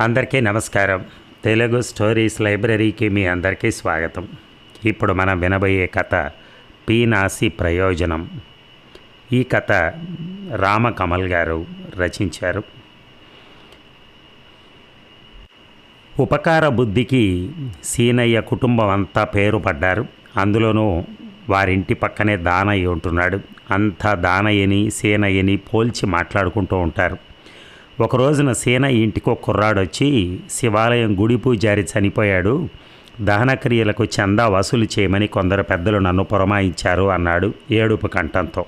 అందరికీ నమస్కారం. తెలుగు స్టోరీస్ లైబ్రరీకి మీ అందరికీ స్వాగతం. ఇప్పుడు మనం వినబోయే కథ పీనాసి ప్రయోజనం. ఈ కథ రామకమల్ గారు రచించారు. ఉపకార బుద్ధికి సీనయ్య కుటుంబం అంతా పేరు పడ్డారు. అందులోనూ వారింటి పక్కనే దానయ్య ఉంటున్నాడు. అంతా దానయ్యని సీనయ్యని పోల్చి మాట్లాడుకుంటూ ఉంటారు. ఒక రోజున సీనయ్య ఇంటికి ఒక కుర్రాడొచ్చి శివాలయం గుడి పూజారి చనిపోయాడు. దహన క్రియలకు చందా వసూలు చేయమని కొందరు పెద్దలు నన్ను పురమాయించారు అన్నాడు ఏడుపు కంఠంతో.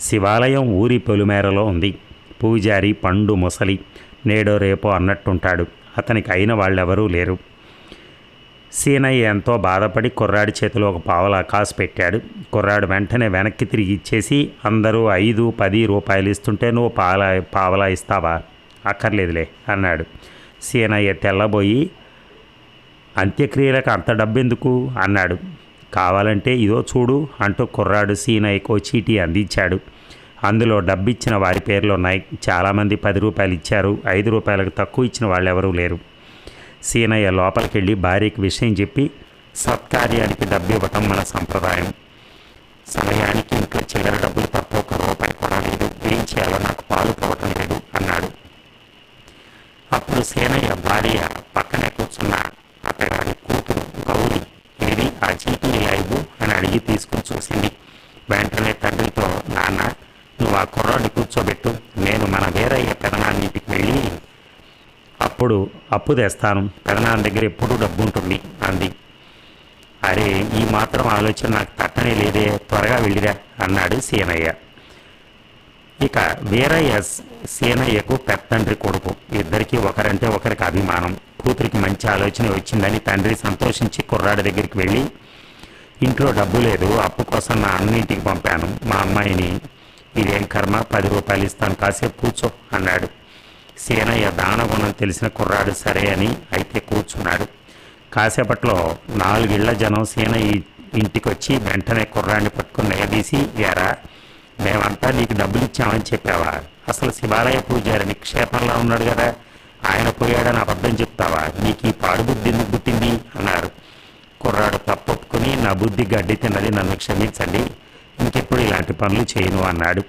శివాలయం ఊరి పొలిమేరలో ఉంది. పూజారి పండు ముసలి నేడో రేపో అన్నట్టుంటాడు. అతనికి అయిన వాళ్ళెవరూ లేరు. సీనయ్య ఎంతో బాధపడి కుర్రాడి చేతిలో ఒక పావలా కాసు పెట్టాడు. కుర్రాడు వెంటనే వెనక్కి తిరిగి ఇచ్చేసి అందరూ ఐదు పది రూపాయలు ఇస్తుంటే నువ్వు పావలా పావలా ఇస్తావా? అక్కర్లేదులే అన్నాడు. సీనయ్య తెల్లబోయి అంత్యక్రియలకు అంత డబ్బెందుకు? అన్నాడు. కావాలంటే ఇదో చూడు అంటూ కుర్రాడు సీనయ్యకు చీటీ అందించాడు. అందులో డబ్బిచ్చిన వారి పేర్లు ఉన్నాయి. చాలామంది పది రూపాయలు ఇచ్చారు. ఐదు రూపాయలకు తక్కువ ఇచ్చిన వాళ్ళు ఎవరూ లేరు. సీనయ్య లోపలికి వెళ్ళి భార్యకి విషయం చెప్పి సత్కార్యానికి డబ్బు ఇవ్వటం మన సంప్రదాయం. సమయానికి ఇంట్లో చిల్లర డబ్బులు తప్ప ఒక రూపాయి కూడా లేదు. ఏం చేయాలో నాకు పాలు పోవటం లేదు అన్నాడు. అప్పుడు సీనయ్య భార్య పక్కనే కూర్చున్న అతగాడి కూతురు గౌరి ఏది ఆ చీటీ లైబు అని అడిగి తీసుకుని చూసింది. వెంటనే తండ్రితో నాన్న నువ్వు ఆ కుర్రాడిని కూర్చోబెట్టు. నేను మన వేరయ్య పెదనాన్నింటికి అప్పుడు అప్పు తెస్తాను. పెదనాన్న దగ్గర ఎప్పుడూ డబ్బు ఉంటుంది అంది. అరే ఈ మాత్రం ఆలోచన నాకు తట్టనే లేదే త్వరగా వెళ్ళిరా అన్నాడు సీనయ్య. ఇక వీరయ్య సీనయ్యకు పెత్తండ్రి కొడుకు. ఇద్దరికి ఒకరంటే ఒకరికి అభిమానం. కూతురికి మంచి ఆలోచన వచ్చిందని తండ్రి సంతోషించి కుర్రాడి దగ్గరికి వెళ్ళి ఇంట్లో డబ్బు లేదు అప్పు కోసం నా అన్నింటికి పంపాను. మా అమ్మాయిని ఇదేం కర్మ? పది రూపాయలు ఇస్తాను కాసేపు కూర్చో అన్నాడు. సీనయ్య దానగుణం తెలిసిన కుర్రాడు సరే అని అయితే కూర్చున్నాడు. కాసేపట్లో నాలుగిళ్ళ జనం సీనయ్య ఇంటికి వచ్చి వెంటనే కుర్రాడిని పట్టుకుని నిలదీసి ఎరా మేమంతా నీకు డబ్బులు ఇచ్చామని చెప్పావా? అసలు శివాలయ పూజారి నిక్షేపంలో ఉన్నాడు కదా. ఆయన పోయాడని అబద్ధం చెప్తావా? నీకు ఈ పాడుబుద్ధి ఎందుకు పుట్టింది? అన్నారు. కుర్రాడు తప్పొప్పుకుని నా బుద్ధి గడ్డి తిన్నది నన్ను క్షమించండి. ఇంకెప్పుడు ఇలాంటి పనులు చేయను అన్నాడు.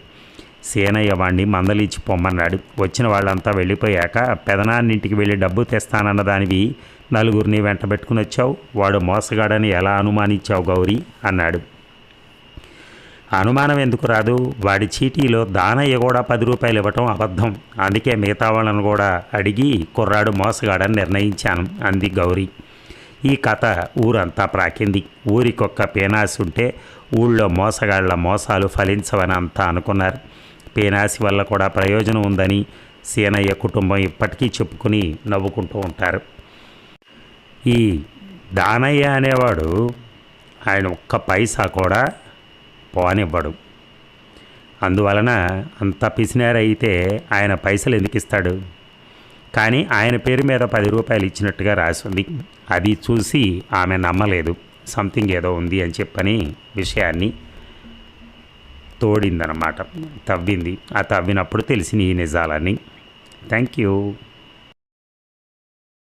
సేనయ్య వాణ్ణి మందలిచ్చి పొమ్మన్నాడు. వచ్చిన వాళ్ళంతా వెళ్ళిపోయాక పెదనాన్నింటికి వెళ్ళి డబ్బు తెస్తానన్న దానివి నలుగురిని వెంట పెట్టుకుని వచ్చావు. వాడు మోసగాడని ఎలా అనుమానించావు గౌరీ? అన్నాడు. అనుమానం ఎందుకు రాదు? వాడి చీటీలో దానయ్య కూడా పది రూపాయలు ఇవ్వటం అబద్ధం. అందుకే మిగతా వాళ్ళను కూడా అడిగి కుర్రాడు మోసగాడని నిర్ణయించాను అంది గౌరీ. ఈ కథ ఊరంతా ప్రాకింది. ఊరికొక్క పేనాసుంటే ఊళ్ళో మోసగాళ్ళ మోసాలు ఫలించవని అంతా అనుకున్నారు. పేనాసి వల్ల కూడా ప్రయోజనం ఉందని సీనయ్య కుటుంబం ఇప్పటికీ చెప్పుకుని నవ్వుకుంటూ ఉంటారు. ఈ దానయ్య అనేవాడు ఆయన ఒక్క పైసా కూడా పోనివ్వడు. అందువలన అంత పిసినారైతే ఆయన పైసలు ఎందుకు ఇస్తాడు? కానీ ఆయన పేరు మీద పది రూపాయలు ఇచ్చినట్టుగా రాసింది అది చూసి ఆమె నమ్మలేదు. సంథింగ్ ఏదో ఉంది అని చెప్పని విషయాన్ని తోడిందనమాట తవ్వింది. ఆ తవ్వినప్పుడు తెలిసిన ఈ నిజాలని థ్యాంక్ యూ